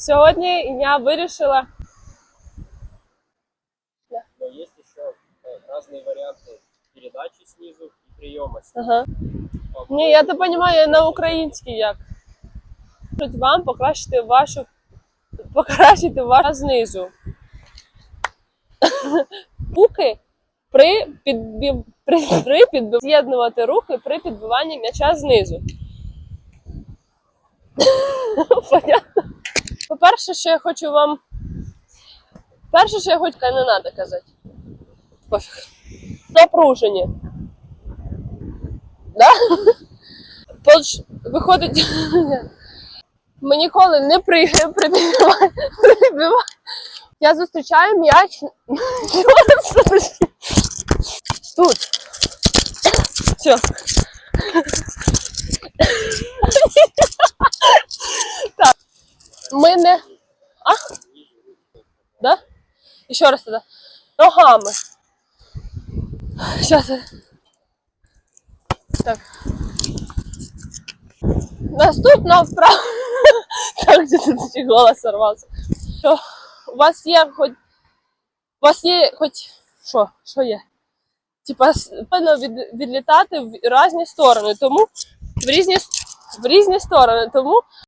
Сьогодні я вирішила. Но есть еще э, разные варианты передачи снизу и приема снизу. Ага. Ні, я то розумію на українській як. Можуть вам покращити вашу покращити вашу знизу. Руки при підбі... при, при підбі... з'єднувати руки при підбиванні м'яча знизу. Понятно? По-перше, що я хочу вам. Перше, що я хочу, не треба казати. Пофіг. Напружені. Да? Тож, виходить, ми ніколи не пригаємо при підбиванні. при підбиванні. Я зустрічаю м'яч. Тут. Все. Так. Ми не. А? Да? І ще раз тоді. Ногами. Сейчас. Так. Наступна вправа. Так, ще голос сорвався. Що? У вас є хоч. У вас є хоч. Що? Що є? Типа, певно від, відлітати в різні сторони, тому в різні, в різні сторони. Тому